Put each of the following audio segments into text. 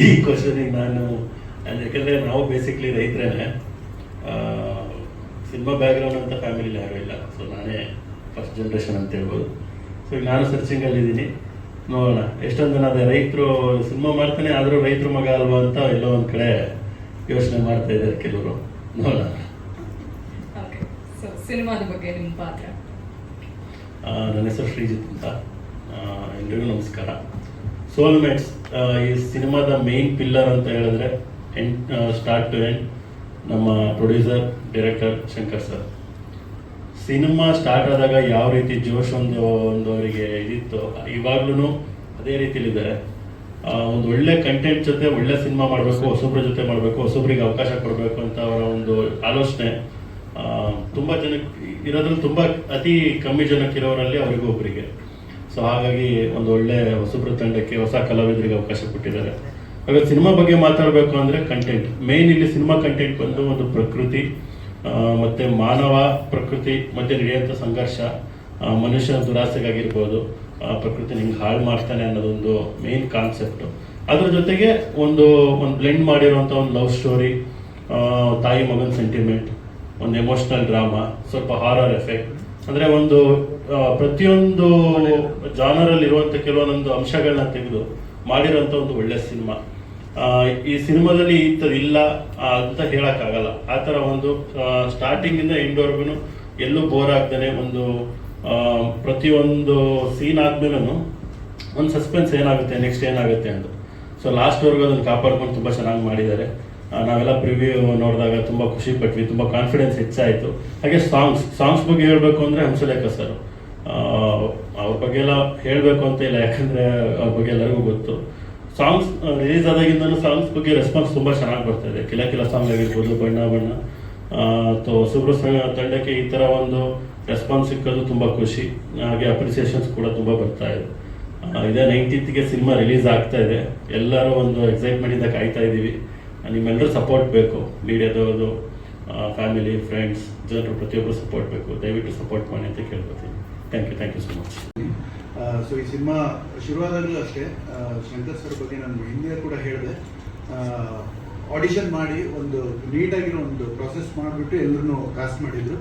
ಈ ಕ್ವಶನಿಗೆ ನಾನು ಯಾಕಂದ್ರೆ ನಾವು ಬೇಸಿಕ್ಲಿ ರೈತರೇನೆ ಸಿನಿಮಾ ಬ್ಯಾಕ್ಗ್ರೌಂಡ್ ಅಂತ ಫ್ಯಾಮಿಲಿಲಿ ಯಾರೂ ಇಲ್ಲ. ಸೊ ನಾನೇ ಫಸ್ಟ್ ಜನ್ರೇಷನ್ ಅಂತ ಹೇಳ್ಬೋದು. ಸೊ ಈಗ ನಾನು ಸರ್ಚಿಂಗಲ್ಲಿ ಇದ್ದೀನಿ. ನೋಡೋಣ. ಎಷ್ಟೊಂದು ಜನ ಅದೇ ರೈತರು ಸಿನಿಮಾ ಮಾಡ್ತಾನೆ ಆದರೂ ರೈತರು ಮಗ ಅಲ್ವಾ ಅಂತ ಎಲ್ಲೋ ಒಂದು ಕಡೆ ಯೋಚನೆ ಮಾಡ್ತಾ ಇದ್ದಾರೆ ಕೆಲವರು. ನೋಡೋಣ. ಸಿನಿಮಾದ ಬಗ್ಗೆ ನಿಮ್ಮ ಪಾತ್ರ? ನನ್ನ ಹೆಸರು ಶ್ರೀಜಿತ್ ಅಂತ. ಎಲ್ರಿಗೂ ನಮಸ್ಕಾರ. ಸೋಲ್ಮೇಟ್ಸ್ ಈ ಸಿನಿಮಾದ ಮೇನ್ ಪಿಲ್ಲರ್ ಅಂತ ಹೇಳಿದ್ರೆ ಎಂಡ್ ಸ್ಟಾರ್ಟ್ ಟು ಎಂಡ್ ನಮ್ಮ producer director Shankar sir cinema start ಆದಾಗ ಯಾವ ರೀತಿ ಜೋಶ್ ಒಂದು ಒಂದು ಅವರಿಗೆ ಇದಿತ್ತು ಇವಾಗ್ಲೂ ಅದೇ ರೀತಿಲಿದ್ದಾರೆ ಒಂದು ಒಳ್ಳೆ ಕಂಟೆಂಟ್ ಜೊತೆ ಒಳ್ಳೆ ಸಿನಿಮಾ ಮಾಡಬೇಕು, ಹೊಸೊಬ್ರ ಜೊತೆ ಮಾಡಬೇಕು, ಹೊಸೊಬ್ರಿಗೆ ಅವಕಾಶ ಕೊಡಬೇಕು ಅಂತ ಅವರ ಒಂದು ಆಲೋಚನೆ. ತುಂಬಾ ಜನಕ್ಕೆ ಇರೋದ್ರಲ್ಲಿ ತುಂಬಾ ಅತಿ ಕಮ್ಮಿ ಜನಕ್ಕಿರೋರಲ್ಲಿ ಅವರಿಗೂ ಒಬ್ಬರಿಗೆ ಸೊ ಹಾಗಾಗಿ ಒಂದು ಒಳ್ಳೆ ಹೊಸಬ್ರ ತಂಡಕ್ಕೆ ಹೊಸ ಕಲಾವಿದರಿಗೆ ಅವಕಾಶ ಕೊಟ್ಟಿದ್ದಾರೆ. ಹಾಗೆ ಸಿನಿಮಾ ಬಗ್ಗೆ ಮಾತಾಡಬೇಕು ಅಂದರೆ ಕಂಟೆಂಟ್ ಮೇನ್ ಇಲ್ಲಿ ಸಿನಿಮಾ ಕಂಟೆಂಟ್ ಬಂದು ಒಂದು ಪ್ರಕೃತಿ ಮತ್ತು ಮಾನವ ಪ್ರಕೃತಿ, ಮತ್ತು ನಡೆಯುವಂಥ ಸಂಘರ್ಷ ಮನುಷ್ಯ ಮನುಷ್ಯನ ದುರಾಸೆಗಾಗಿರ್ಬೋದು ಪ್ರಕೃತಿ ನಿಮ್ಗೆ ಹಾಳು ಮಾಡ್ತಾನೆ ಅನ್ನೋದೊಂದು ಮೇನ್ ಕಾನ್ಸೆಪ್ಟ್ ಅದ್ರ ಜೊತೆಗೆ ಒಂದು ಒಂದು ಬ್ಲೆಂಡ್ ಮಾಡಿರುವಂಥ ಒಂದು ಲವ್ ಸ್ಟೋರಿ ತಾಯಿ ಮಗನ ಸೆಂಟಿಮೆಂಟ್ ಒಂದು ಎಮೋಷನಲ್ ಡ್ರಾಮಾ ಸ್ವಲ್ಪ ಹಾರರ್ ಎಫೆಕ್ಟ್ ಅಂದ್ರೆ ಒಂದು ಪ್ರತಿಯೊಂದು ಪ್ರತಿಯೊಂದು ಜಾನರಲ್ಲಿ ಇರುವಂತ ಕೆಲವೊಂದೊಂದು ಅಂಶಗಳನ್ನ ತೆಗೆದು ಮಾಡಿರೋಂಥ ಒಂದು ಒಳ್ಳೆ ಸಿನಿಮಾ. ಈ ಸಿನಿಮಾದಲ್ಲಿ ಇಂಥದ್ದು ಇಲ್ಲ ಅಂತ ಹೇಳಕ್ಕಾಗಲ್ಲ. ಆ ಥರ ಒಂದು ಸ್ಟಾರ್ಟಿಂಗ್ ಇಂದ ಎಂಡ್ವರೆಗೂ ಎಲ್ಲೂ ಬೋರ್ ಆಗ್ತಾನೆ ಒಂದು ಪ್ರತಿಯೊಂದು ಸೀನ್ ಆದ್ಮೇಲೂ ಒಂದು ಸಸ್ಪೆನ್ಸ್ ಏನಾಗುತ್ತೆ ನೆಕ್ಸ್ಟ್ ಏನಾಗುತ್ತೆ ಅಂತ. ಸೊ ಲಾಸ್ಟ್ವರೆಗೂ ಅದನ್ನು ಕಾಪಾಡ್ಕೊಂಡು ತುಂಬ ಚೆನ್ನಾಗಿ ಮಾಡಿದ್ದಾರೆ. ನಾವೆಲ್ಲ ಪ್ರಿವ್ಯೂ ನೋಡಿದಾಗ ತುಂಬ ಖುಷಿ ಪಟ್ವಿ, ತುಂಬ ಕಾನ್ಫಿಡೆನ್ಸ್ ಹೆಚ್ಚಾಯಿತು. ಹಾಗೆ ಸಾಂಗ್ಸ್ ಸಾಂಗ್ಸ್ ಬಗ್ಗೆ ಹೇಳಬೇಕು ಅಂದರೆ ಹಂಸಲೇಖ ಸರ್ ಅವ್ರ ಬಗ್ಗೆ ಎಲ್ಲ ಹೇಳಬೇಕು ಅಂತ ಇಲ್ಲ, ಯಾಕಂದರೆ ಅವ್ರ ಬಗ್ಗೆ ಎಲ್ಲರಿಗೂ ಗೊತ್ತು. ಸಾಂಗ್ಸ್ ರಿಲೀಸ್ ಆದಾಗಿಂದನೂ ಸಾಂಗ್ಸ್ ಬಗ್ಗೆ ರೆಸ್ಪಾನ್ಸ್ ತುಂಬ ಚೆನ್ನಾಗಿ ಬರ್ತಾ ಇದೆ. ಕಿಲ ಕಿಲ ಸಾಂಗ್ ಆಗಿರ್ಬೋದು, ಬಣ್ಣ ಬಣ್ಣ. ಸೊ ಸುಬ್ರ ತಂಡಕ್ಕೆ ಈ ಥರ ಒಂದು ರೆಸ್ಪಾನ್ಸ್ ಸಿಕ್ಕೋದು ತುಂಬ ಖುಷಿ. ಹಾಗೆ ಅಪ್ರಿಸಿಯೇಷನ್ಸ್ ಕೂಡ ತುಂಬ ಬರ್ತಾ ಇದೆ. ಇದೇ ನೈನ್ಟೀನ್ತ್ಗೆ ಸಿನಿಮಾ ರಿಲೀಸ್ ಆಗ್ತಾ ಇದೆ. ಎಲ್ಲರೂ ಒಂದು ಎಕ್ಸೈಟ್ಮೆಂಟ್ ಇಂದ ಕಾಯ್ತಾ ಇದ್ದೀವಿ ನಿಮ್ಮೆಲ್ಲರೂ ಸಪೋರ್ಟ್ ಬೇಕು. ಮೀಡಿಯಾದವರು ಫ್ಯಾಮಿಲಿ ಫ್ರೆಂಡ್ಸ್ ಜನರು ಪ್ರತಿಯೊಬ್ಬರು ಸಪೋರ್ಟ್ ಬೇಕು. ದಯವಿಟ್ಟು ಸಪೋರ್ಟ್ ಮಾಡಿ ಅಂತ ಕೇಳ್ಕೊತೀನಿ. Thank you thank you so much so ಈ ಸಿನಿಮಾ ಶುರುವಾದಾಗಲೂ ಅಷ್ಟೇ ಶಂಕರ್ ಸರ್ ಬಗ್ಗೆ ನಾನು ಹಿಂದೆ ಕೂಡ ಹೇಳಿದೆ. ಆಡಿಷನ್ ಮಾಡಿ ಒಂದು ನೀಟಾಗಿರೋ ಒಂದು ಪ್ರೊಸೆಸ್ ಮಾಡಿಬಿಟ್ಟು ಎಲ್ಲರೂ ಕಾಸ್ಟ್ ಮಾಡಿದರು.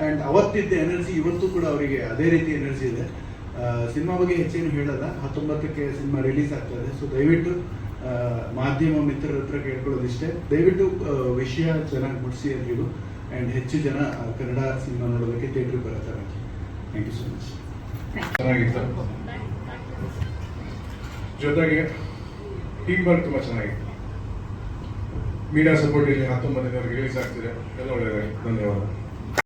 ಆ್ಯಂಡ್ ಅವತ್ತಿದ್ದ ಎನರ್ಜಿ ಇವತ್ತು ಕೂಡ ಅವರಿಗೆ ಅದೇ ರೀತಿ ಎನರ್ಜಿ ಇದೆ. ಸಿನಿಮಾ ಬಗ್ಗೆ ಹೆಚ್ಚೇನು ಹೇಳಲ್ಲ. ಹತ್ತೊಂಬತ್ತಕ್ಕೆ ಸಿನಿಮಾ ರಿಲೀಸ್ ಆಗ್ತದೆ. ಸೊ ದಯವಿಟ್ಟು ಮಾಧ್ಯಮ ಮಿತ್ರರ ಹತ್ರ ಕೇಳ್ಕೊಳ್ಳೋದಿಷ್ಟೇ. ದಯವಿಟ್ಟು ವಿಷಯ ಚೆನ್ನಾಗಿ ಮುಟ್ಸಿ ಎಲ್ರಿಗೂ ಆ್ಯಂಡ್ ಹೆಚ್ಚು ಜನ ಕನ್ನಡ ಸಿನಿಮಾ ನೋಡೋದಕ್ಕೆ ಥಿಯೇಟ್ರಿಗೆ ಬರ್ತಾರೆ ಥ್ಯಾಂಕ್ ಯು ಸೊ ಮಚ್ ಚೆನ್ನಾಗಿತ್ತು. ಜೊತೆಗೆ ಟೀಮ್ ವರ್ಕ್ ತುಂಬ ಚೆನ್ನಾಗಿತ್ತು. ಮೀಡಿಯಾ ಸಪೋರ್ಟ್ ಇಲ್ಲಿ ಹತ್ತೊಂಬತ್ತನೇ ರಿಲೀಸ್ ಆಗ್ತಿದೆ. ಎಲ್ಲ ಒಳ್ಳೆಯದಾಗಿ ಧನ್ಯವಾದ.